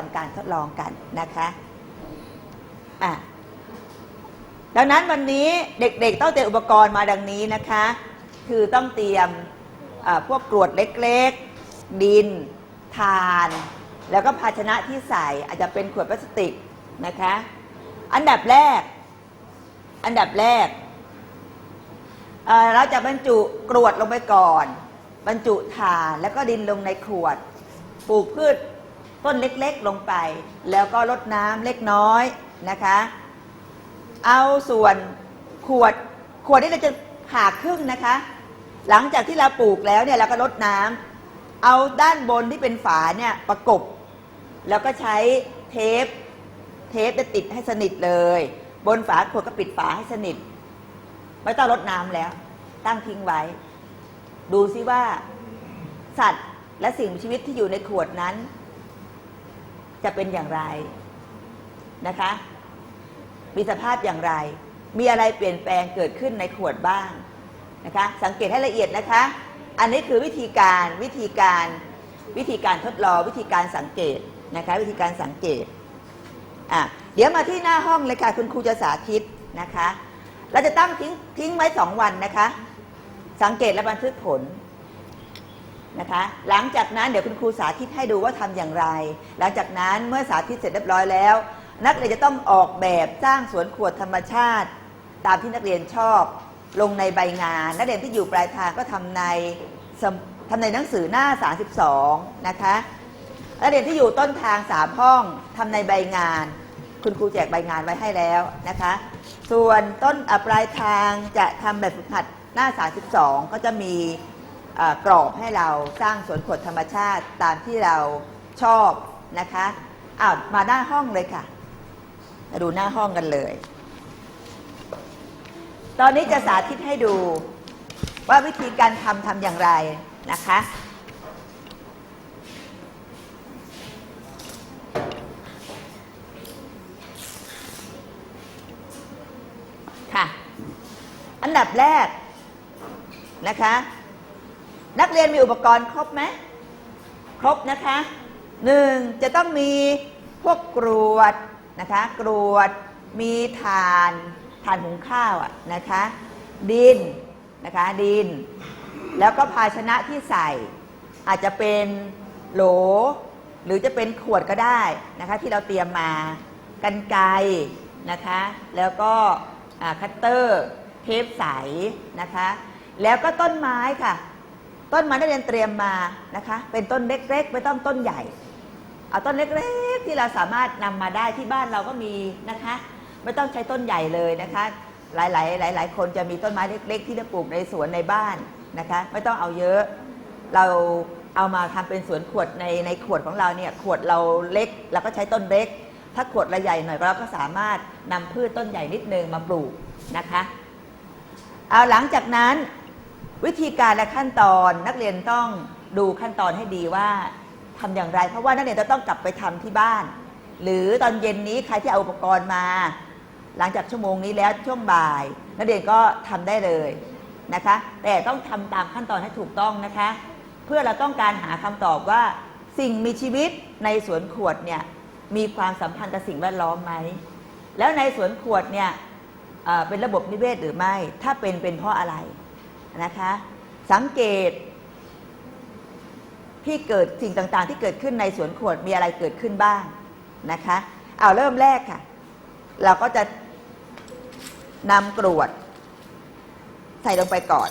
ทำการทดลองกันนะคะอะดังนั้นวันนี้เด็กๆต้องเตรียมอุปกรณ์มาดังนี้นะคะ คือต้องเตรียมพวกกรวดเล็กๆ ดิน ทาน แล้วก็ภาชนะที่ใส่อาจจะเป็นขวดพลาสติกนะคะ อันดับแรก อันดับแรกเราจะบรรจุกรวดลงไปก่อน บรรจุถ่านแล้วก็ดินลงในขวด ปลูกพืช ต้นเล็กๆลงไป แล้วก็ลดน้ำเล็กน้อยนะคะ เอาส่วนขวดขวดนี้เราจะผ่าครึ่งนะคะ หลังจากที่เราปลูกแล้วเนี่ยเราก็ลดน้ำเอาด้านบนที่เป็นฝาเนี่ยประกบ แล้วก็ใช้เทป เทปจะติดให้สนิทเลย บนฝาขวดก็ปิดฝาให้สนิท ไม่ต้องรดน้ำแล้ว ตั้งทิ้งไว้ ดูซิว่า สัตว์และสิ่งมีชีวิตที่อยู่ในขวดนั้น จะเป็นอย่างไรนะคะ มีสภาพอย่างไร มีอะไรเปลี่ยนแปลงเกิดขึ้นในขวดบ้างนะคะ สังเกตให้ละเอียดนะคะ อันนี้คือวิธีการวิธีการวิธีการทดลองวิธีการสังเกตนะคะวิธีการสังเกตอะเดี๋ยวมาที่หน้าห้องเลยค่ะคุณครูจะสาธิตนะคะ เราจะตั้งทิ้งทิ้งไว้สองวันนะคะ สังเกตและบันทึกผล นะคะ หลังจากนั้นเดี๋ยวคุณครูสาธิตให้ดูว่าทำอย่างไร หลังจากนั้นเมื่อสาธิตเสร็จเรียบร้อยแล้ว นักเรียนจะต้องออกแบบสร้างสวนขวดธรรมชาติ ตามที่นักเรียนชอบ ลงในใบงาน นักเรียนที่อยู่ปลายทางก็ทำในทำในหนังสือหน้า 32 นะคะนักเรียนที่อยู่ต้นทางสามห้องทำในใบงาน คุณครูแจกใบงานไว้ให้แล้วนะคะ ส่วนต้นปลายทางจะทำแบบฝึกหัดหน้า 32 ก็จะมี กรอบให้เราสร้างสวนขวดธรรมชาติตามที่เราชอบนะคะอ้าวมาหน้าห้องเลยค่ะมาดูหน้าห้องกันเลย ตอนนี้จะสาธิตให้ดูว่าวิธีการทำทำอย่างไรนะคะค่ะ อันดับแรกนะคะ นักเรียนมีอุปกรณ์ครบไหมครบนะคะหนึ่งจะต้องมีพวกกรวดนะคะกรวดมีฐานฐานหุงข้าวอะนะคะดินนะคะดิน แล้วก็ภาชนะที่ใส่ อาจจะเป็นโหล หรือจะเป็นขวดก็ได้นะคะที่เราเตรียมมากันไกรนะคะ แล้วก็คัตเตอร์ เทปใสนะคะ แล้วก็ต้นไม้ค่ะ ต้นไม้นักเรียนเตรียมมานะคะ เป็นต้นเล็กๆ ไม่ต้องต้นใหญ่ เอาต้นเล็กๆ ที่เราสามารถนำมาได้ที่บ้านเราก็มีนะคะ ไม่ต้องใช้ต้นใหญ่เลยนะคะ หลายๆ หลาย ๆ คนจะมีต้นไม้เล็ก ๆ ที่จะปลูกในสวนในบ้านนะคะ ไม่ต้องเอาเยอะ เราเอามาทำเป็นสวนขวดในในขวดของเราเนี่ยขวดเราเล็กเราก็ใช้ต้นเล็ก ถ้าขวดเราใหญ่หน่อยเราก็สามารถนำพืชต้นใหญ่นิดนึงมาปลูกนะคะ เอาหลังจากนั้น วิธีการและขั้นตอนนักเรียนต้องดูขั้นตอนให้ดีว่าทำอย่างไร เพราะว่านักเรียนจะต้องกลับไปทำที่บ้าน หรือตอนเย็นนี้ใครที่เอาอุปกรณ์มา หลังจากชั่วโมงนี้แล้วช่วงบ่าย นักเรียนก็ทำได้เลยนะคะ แต่ต้องทำตามขั้นตอนให้ถูกต้องนะคะ เพื่อเราต้องการหาคำตอบว่าสิ่งมีชีวิตในสวนขวดเนี่ยมีความสัมพันธ์กับสิ่งแวดล้อมไหม แล้วในสวนขวดเนี่ยเอ่อเป็นระบบนิเวศหรือไม่ ถ้าเป็นเป็นเพราะอะไร นะคะ สังเกตที่เกิดสิ่งต่างๆ ที่เกิดขึ้นในสวนขวดมีอะไรเกิดขึ้นบ้างนะคะเอาเริ่มแรกค่ะ เราก็จะนำกรวด ใส่ลงไปก่อน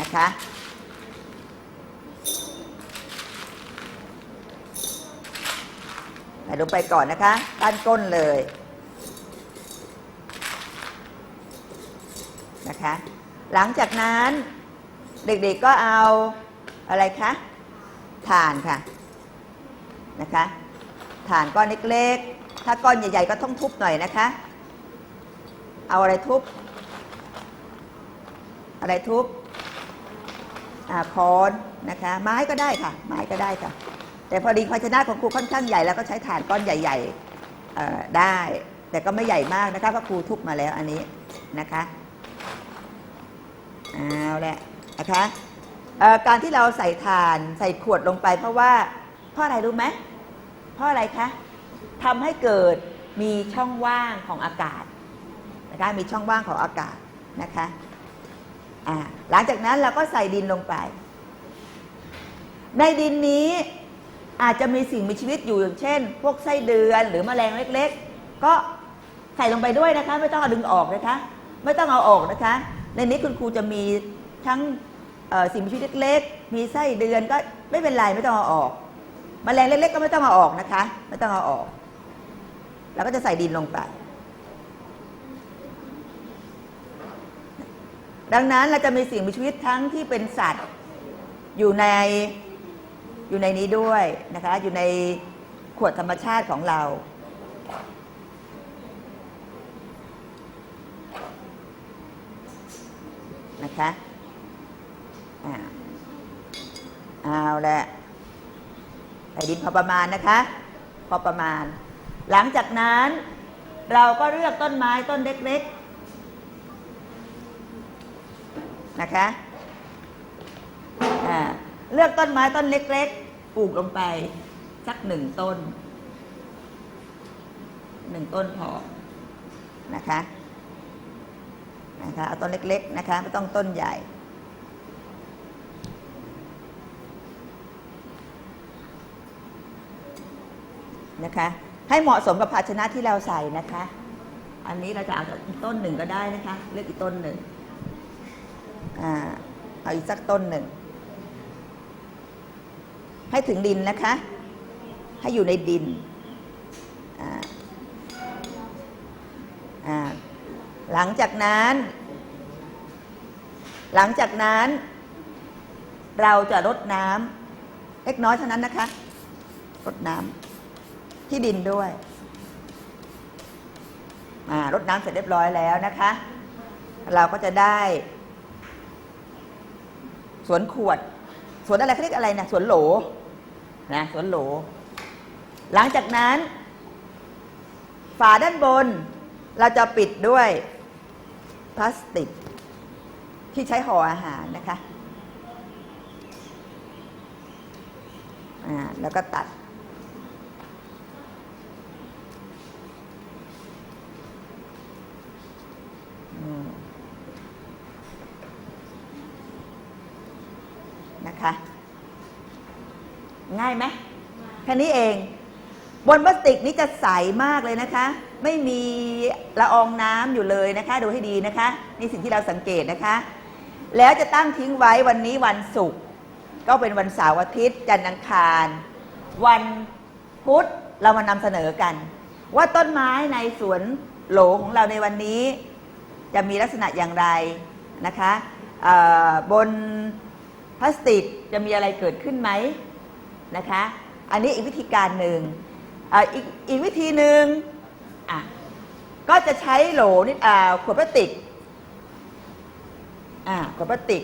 นะคะใส่ลงไปก่อนนะคะด้านก้นเลยนะคะ หลังจากนั้นเด็กๆก็เอาอะไรคะถ่านค่ะนะคะถ่านก้อนเล็กๆ ถ้าก้อนใหญ่ ๆ ก็ต้องทุบหน่อยนะคะ เอาอะไรทุบ อะไรทุบอ่าค้อนนะคะ ไม้ก็ได้ค่ะ ไม้ก็ได้ค่ะ แต่พอดีภาชนะของครูค่อนข้างใหญ่แล้วก็ใช้ถ่านก้อนใหญ่ๆได้ แต่ก็ไม่ใหญ่มากนะคะเพราะครูทุบมาแล้วอันนี้นะคะ เอาแหละนะคะการที่เราใส่ถ่านใส่ขวดลงไป เพราะว่าเพราะอะไรรู้ไหมเพราะอะไรคะทำให้เกิดมีช่องว่างของอากาศนะคะมีช่องว่างของอากาศนะคะหลังจากนั้นเราก็ใส่ดินลงไป ในดินนี้อาจจะมีสิ่งมีชีวิตอยู่อย่างเช่น พวกไส้เดือนหรือแมลงเล็ก ๆ ก็ใส่ลงไปด้วยนะคะ ไม่ต้องเอาดึงออกนะคะ ไม่ต้องเอาออกนะคะ ในนี้คุณครูจะมีทั้งสิ่งมีชีวิตเล็กๆ มีไส้เดือนก็ไม่เป็นไรไม่ต้องเอาออกแมลงเล็กๆ ก็ไม่ต้องเอาออกนะคะ ไม่ต้องเอาออก แล้วก็จะใส่ดินลงไป ดังนั้นเราจะมีสิ่งมีชีวิตทั้งที่เป็นสัตว์อยู่ในอยู่ในนี้ด้วยนะคะ อยู่ในขวดธรรมชาติของเรา นะคะอ่าเอาละใส่ดินพอประมาณนะคะ พอประมาณ หลังจากนั้นเราก็เลือกต้นไม้ต้นเล็กๆนะคะเลือกต้นไม้ต้นเล็ก ๆ ปลูกลงไปสักหนึ่งต้นหนึ่งต้นพอนะคะ นะคะเอาต้นเล็กๆนะคะไม่ต้องต้นใหญ่นะคะให้เหมาะสมกับภาชนะที่เราใส่นะคะ อันนี้เราจะเอาอีกต้นหนึ่งก็ได้นะคะ เลือกอีกต้นหนึ่งอ่าเอาอีกสักต้นหนึ่ง ให้ถึงดินนะคะ ให้อยู่ในดินอ่าอ่าหลังจากนั้น หลังจากนั้น เราจะรดน้ำเล็กน้อยเท่านั้นนะคะ รดน้ำที่ดินด้วยอ่ารดน้ำเสร็จเรียบร้อยแล้วนะคะ เราก็จะได้ สวนขวด สวนอะไรเขาเรียกอะไรนะสวนโหลนะสวนโหล หลังจากนั้น ฝาด้านบน เราจะปิดด้วยพลาสติก ที่ใช้ห่ออาหารนะคะแล้วก็ตัด นะคะ ง่ายไหมแค่นี้เอง บนพลาสติกนี้จะใสมากเลยนะคะ ไม่มีละอองน้ำอยู่เลยนะคะ ดูให้ดีนะคะ นี่สิ่งที่เราสังเกตนะคะ แล้วจะตั้งทิ้งไว้วันนี้วันศุกร์ก็เป็นวันเสาร์อาทิตย์ จันทร์อังคาร วันพุธเรามานำเสนอกัน ว่าต้นไม้ในสวนโหลของเราในวันนี้ จะมีลักษณะอย่างไรนะคะบนพลาสติกจะมีอะไรเกิดขึ้นไหมนะคะ อันนี้อีกวิธีการหนึ่งอ,อ,อีกอีกวิธีหนึ่งก็จะใช้โหลนี่อ่าขวดพลาสติก อ่าขวดพลาสติก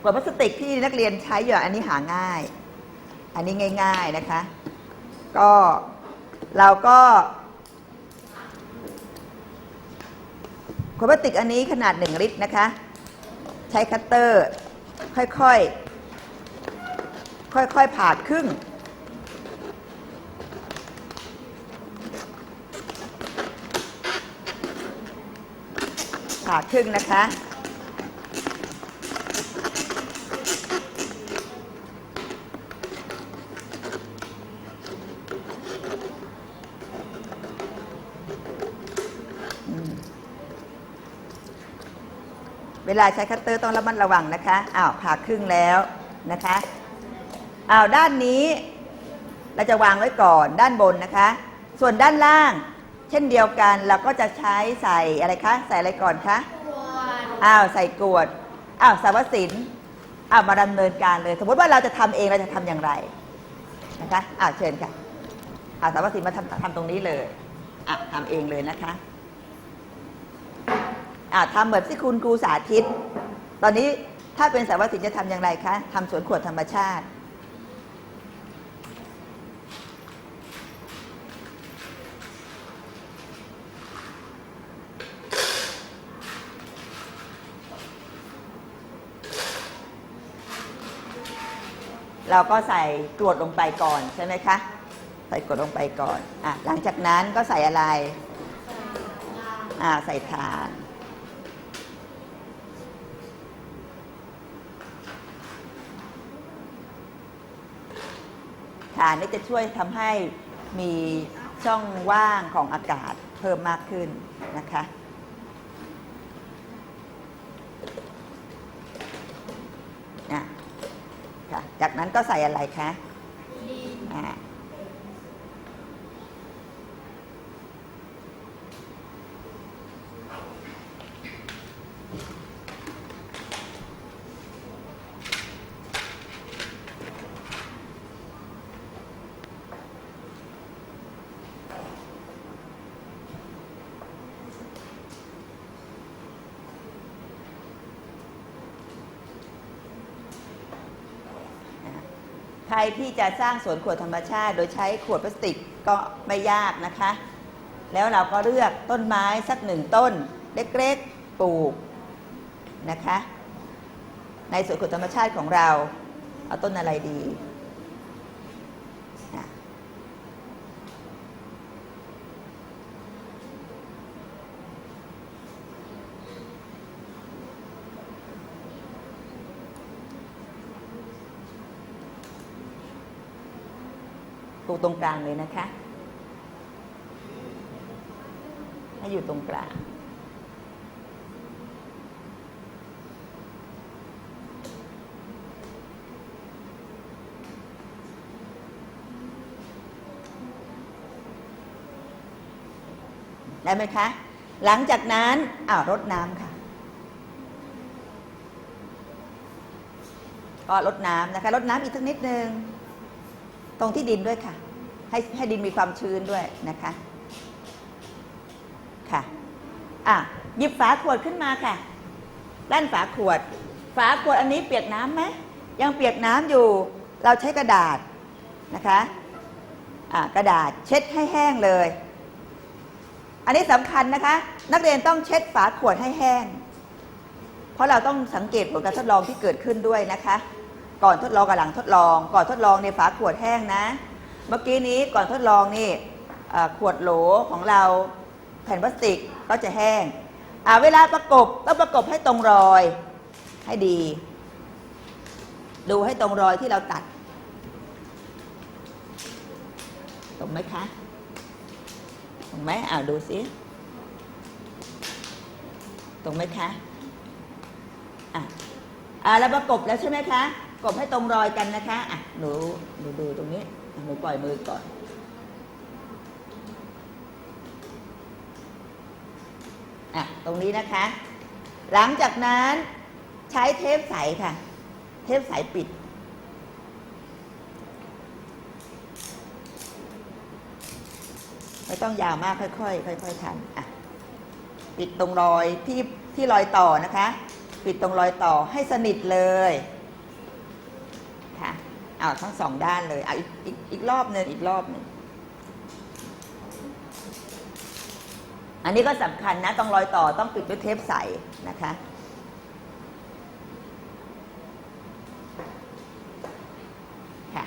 ขวดพลาสติกที่นักเรียนใช้อยู่อันนี้หาง่าย อันนี้ง่าย ๆนะคะ ก็เราก็ขวดพลาสติกอันนี้ขนาด 1 ลิตรนะคะ ใช้คัตเตอร์ค่อยๆ ค่อยๆผ่าครึ่งผ่าครึ่งนะคะ เวลาใช้คัตเตอร์ต้องระมัดระวังนะคะอ้าวผ่าครึ่งแล้วนะคะอ้าวด้านนี้เราจะวางไว้ก่อนด้านบนนะคะ ส่วนด้านล่าง เช่นเดียวกันเราก็จะใช้ใส่อะไรคะใส่อะไรก่อนคะอ้าวใส่กรวดอ้าวสาวสินอ้าวมาดำเนินการเลย สมมติว่าเราจะทำเองเราจะทำอย่างไรนะคะอ้าวเชิญค่ะอ้าวสาวสินมาทำทำตรงนี้เลยอะทำเองเลยนะคะอ่า ทำแบบที่คุณครูสาธิต ตอนนี้ถ้าเป็นสารวัตรศิลป์จะทำอย่างไรคะทำสวนขวดธรรมชาติ เราก็ใส่กรวดลงไปก่อนใช่ไหมคะ ใส่กรวดลงไปก่อนอะหลังจากนั้นก็ใส่อะไรอ่าใส่ถ่าน ถ่านนี่จะช่วยทำให้มีช่องว่างของอากาศเพิ่มมากขึ้นนะคะน่ะค่ะจากนั้นก็ใส่อะไรคะอ่าใครที่จะสร้างสวนขวดธรรมชาติ โดยใช้ขวดพลาสติกก็ไม่ยากนะคะ แล้วเราก็เลือกต้นไม้สักหนึ่งต้น เล็กๆปลูกนะคะ ในสวนขวดธรรมชาติของเรา เอาต้นอะไรดี ปลูตรงกลางเลยนะคะให้อยู่ตรงกลางได้ไหมคะ หลังจากนั้นอ้าวรดน้ำค่ะ ก็รดน้ำนะคะ รดน้ำอีกสักนิดนึง ตรงที่ดินด้วยค่ะ ให้ให้ดินมีความชื้นด้วยนะคะ ค่ะ อะ หยิบฝาขวดขึ้นมาค่ะด้านฝาขวด ฝาขวดอันนี้เปียกน้ำไหมยังเปียกน้ำอยู่ เราใช้กระดาษนะคะอะกระดาษเช็ดให้แห้งเลย อันนี้สำคัญนะคะ นักเรียนต้องเช็ดฝาขวดให้แห้ง เพราะเราต้องสังเกตผลการทดลองที่เกิดขึ้นด้วยนะคะ ก่อนทดลองกับหลังทดลอง ก่อนทดลองในฝาขวดแห้งนะ เมื่อกี้นี้ก่อนทดลองนี่ขวดโหลของเราแผ่นพลาสติกก็จะแห้งอ่าเวลาประกบต้องประกบให้ตรงรอย ให้ดี ดูให้ตรงรอยที่เราตัด ตรงไหมคะตรงไหมอ่าดูสิตรงไหมคะอะอ่าแล้วประกบแล้วใช่ไหมคะ กบให้ตรงรอยกันนะคะอะหนูหนูดูตรงนี้หนูปล่อยมือก่อน อะ ตรงนี้นะคะ หลังจากนั้นใช้เทปใสค่ะ เทปใสปิด ไม่ต้องยาวมากค่อยๆค่อยๆทำอะ ปิดตรงรอยที่ที่รอยต่อนะคะ ปิดตรงรอยต่อให้สนิทเลย อาทั้งสองด้านเลยเอาอีกอีกอีกรอบหนึ่งอีกรอบหนึ่งอันนี้ก็สำคัญนะตรงรอยต่อต้องปิดด้วยเทปใสนะคะ ค่ะ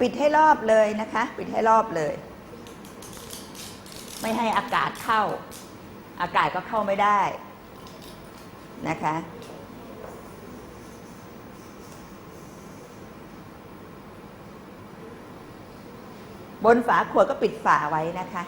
ปิดให้รอบเลยนะคะ ปิดให้รอบเลย ไม่ให้อากาศเข้า อากาศก็เข้าไม่ได้นะคะ บนฝาขวดก็ปิดฝาไว้นะคะ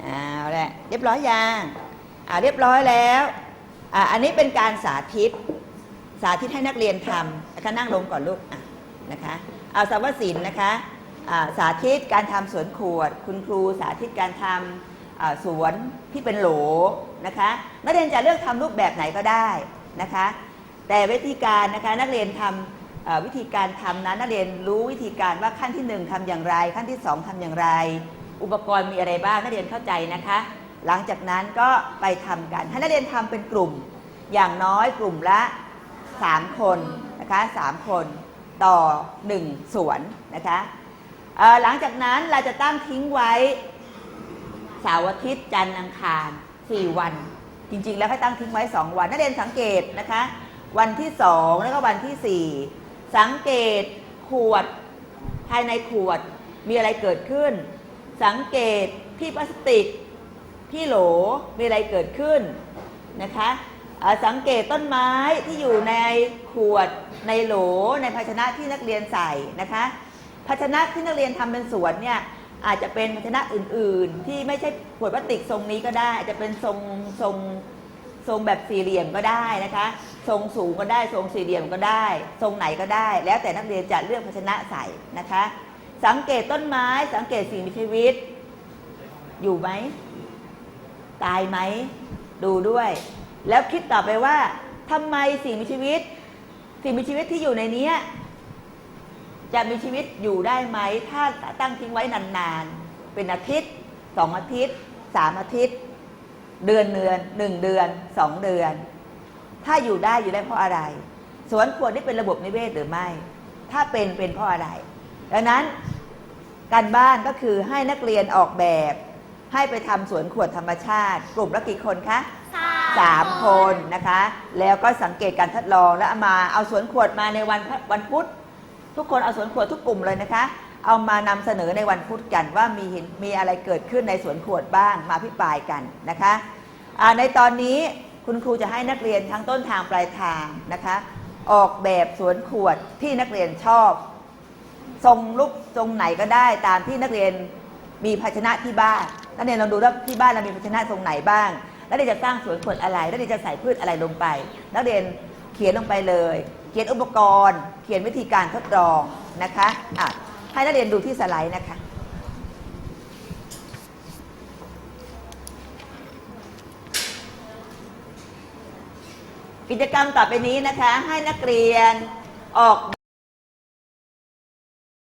เอาละเรียบร้อยยัง อ่าเรียบร้อยแล้วอ่าอันนี้เป็นการสาธิต สาธิตให้นักเรียนทำนะคะนั่งลงก่อนลูกอะนะคะเอาสาวศิลป์นะคะอ่าสาธิตการทำสวนขวด คุณครูสาธิตการทำอ่าสวนที่เป็นโหลนะคะนักเรียนจะเลือกทำรูปแบบไหนก็ได้นะคะแต่วิธีการนะคะนักเรียนทำวิธีการทำนั้นนักเรียนรู้วิธีการว่าขั้นที่หนึ่งทำอย่างไร ขั้นที่สองทำอย่างไร อุปกรณ์มีอะไรบ้างนักเรียนเข้าใจนะคะ หลังจากนั้นก็ไปทำกันให้นักเรียนทำเป็นกลุ่ม อย่างน้อยกลุ่มละ 3 คนนะคะ3คนต่อ 1สวนนะคะหลังจากนั้นเราจะตั้งทิ้งไว้เสาร์อาทิตย์จันทร์อังคาร 4 วัน จริงๆ แล้วให้ตั้งทิ้งไว้ 2 วันนักเรียนสังเกตนะคะ วันที่ 2 แล้วก็วันที่ 4 สังเกตขวดภายในขวดมีอะไรเกิดขึ้น สังเกตที่พลาสติก ที่โหลมีอะไรเกิดขึ้นนะคะสังเกตต้นไม้ที่อยู่ในขวดในโหลในภาชนะที่นักเรียนใส่นะคะ ภาชนะที่นักเรียนทำเป็นสวนเนี่ยอาจจะเป็นภาชนะอื่น ๆ ที่ไม่ใช่ขวดพลาสติกทรงนี้ก็ได้ อาจจะเป็นทรงทรงทรงแบบสี่เหลี่ยมก็ได้นะคะ ทรงสูงก็ได้ทรงสี่เหลี่ยมก็ได้ ทรงไหนก็ได้ แล้วแต่นักเรียนจะเลือกภาชนะใส่นะคะ สังเกตต้นไม้สังเกตสิ่งมีชีวิต อยู่ไหม ตายไหม ดูด้วย แล้วคิดต่อไปว่าทำไมสิ่งมีชีวิต สิ่งมีชีวิตที่อยู่ในนี้จะมีชีวิตอยู่ได้ไหม ถ้าตั้งทิ้งไว้นานๆ เป็นอาทิตย์สองอาทิตย์สามอาทิตย์ เดือนเดือนหนึ่งเดือนสองเดือน ถ้าอยู่ได้อยู่ได้เพราะอะไร สวนขวดนี่เป็นระบบนิเวศหรือไม่ ถ้าเป็นเป็นเพราะอะไร ดังนั้นการบ้านก็คือให้นักเรียนออกแบบ ให้ไปทำสวนขวดธรรมชาติ กลุ่มละกี่คนคะสามคนนะคะ แล้วก็สังเกตการทดลองแล้วเอามาเอาสวนขวดมาในวันวันพุธทุกคนเอาสวนขวดทุกกลุ่มเลยนะคะ เอามานำเสนอในวันพุธกันว่ามีเห็นมีอะไรเกิดขึ้นในสวนขวดบ้างมาพิปรายกันนะคะอ่าในตอนนี้คุณครูจะให้นักเรียนทั้งต้นทางปลายทางนะคะ ออกแบบสวนขวดที่นักเรียนชอบ ทรงรูปทรงไหนก็ได้ตามที่นักเรียนมีภาชนะที่บ้าน นักเรียนลองดูว่าที่บ้านเรามีภาชนะทรงไหนบ้างนักเรียนจะสร้างสวนขวดอะไรนักเรียนจะใส่พืชอะไรลงไป นักเรียนเขียนลงไปเลย เขียนอุปกรณ์ เขียนวิธีการทดลองนะคะอะให้นักเรียนดูที่สไลด์นะคะกิจกรรมต่อไปนี้นะคะ ให้นักเรียนออก